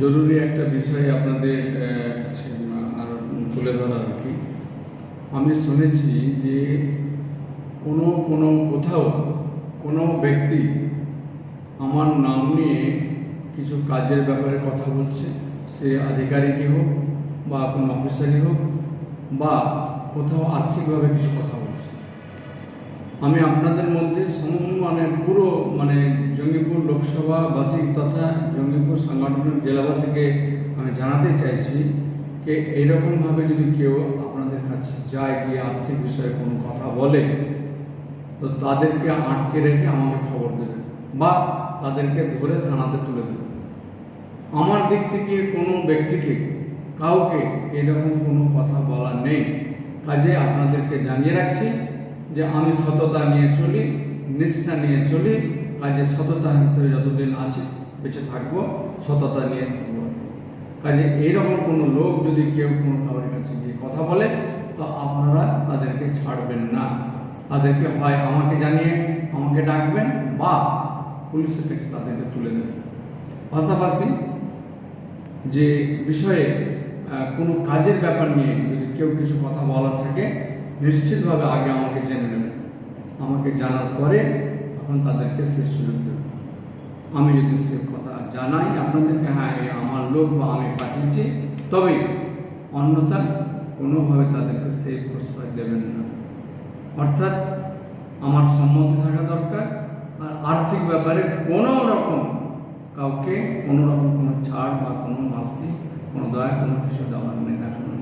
জরুরি একটা বিষয় আপনাদের কাছে আর তুলে ধরা আর কি। আমি শুনেছি যে কোনো কোনো কোথাও কোনো ব্যক্তি আমার নাম নিয়ে কিছু কাজের ব্যাপারে কথা বলছে। সে আধিকারিকই হোক বা কোনো অফিসারই হোক বা কোথাও আর্থিকভাবে কিছু কথা বলছে। আমি আপনাদের মধ্যে সম মানে পুরো মানে জঙ্গিপুর লোকসভাবাসী তথা জঙ্গিপুর সাংগঠনিক জেলাবাসীকে আমি জানাতে চাইছি যে এইরকমভাবে যদি কেউ আপনাদের কাছে যায় গিয়ে আর্থিক বিষয়ে কোনো কথা বলে, তো তাদেরকে আটকে রেখে আমাকে খবর দেবেন বা তাদেরকে ধরে থানাতে তুলে দেবেন। আমার দিক থেকে কোনো ব্যক্তিকে, কাউকে এরকম কোনো কথা বলা নেই। কাজে আপনাদেরকে জানিয়ে রাখছি যে আমি সততা নিয়ে চলি, নিষ্ঠা নিয়ে চলি কাজে সততা হিসেবে যতদিন আছে, বেঁচে থাকব, সততা নিয়ে থাকব। কাজে এইরকম কোনো লোক যদি কেউ কোনো কারোর কাছে গিয়ে কথা বলে, তো আপনারা তাদেরকে ছাড়বেন না। তাদেরকে হয় আমাকে জানিয়ে, আমাকে ডাকবেন বা পুলিশের কাছে তাদেরকে তুলে দেবেন। পাশাপাশি যে বিষয়ে কোনো কাজের ব্যাপার নিয়ে যদি কেউ কিছু কথা বলা থাকে নিশ্চিতভাবে আগে আমাকে জেনে নেবেন আমাকে জানার পরে তখন তাদেরকে সে সুযোগ দেবেন আমি যদি সে কথা জানাই আপনাদেরকে হ্যাঁ আমার লোক বা আমি পাঠিয়েছি, তবে অন্যথা কোনোভাবে তাদেরকে সেই প্রশ্রয় দেবেন না। অর্থাৎ আমার সম্মতি থাকা দরকার, আর আর্থিক ব্যাপারে কোনো রকম কাউকে, কোনো রকম কোনো ছাড় বা কোনো মাসি কোনো দয়া, কোনো কিছু দেওয়ার নেই দেখানো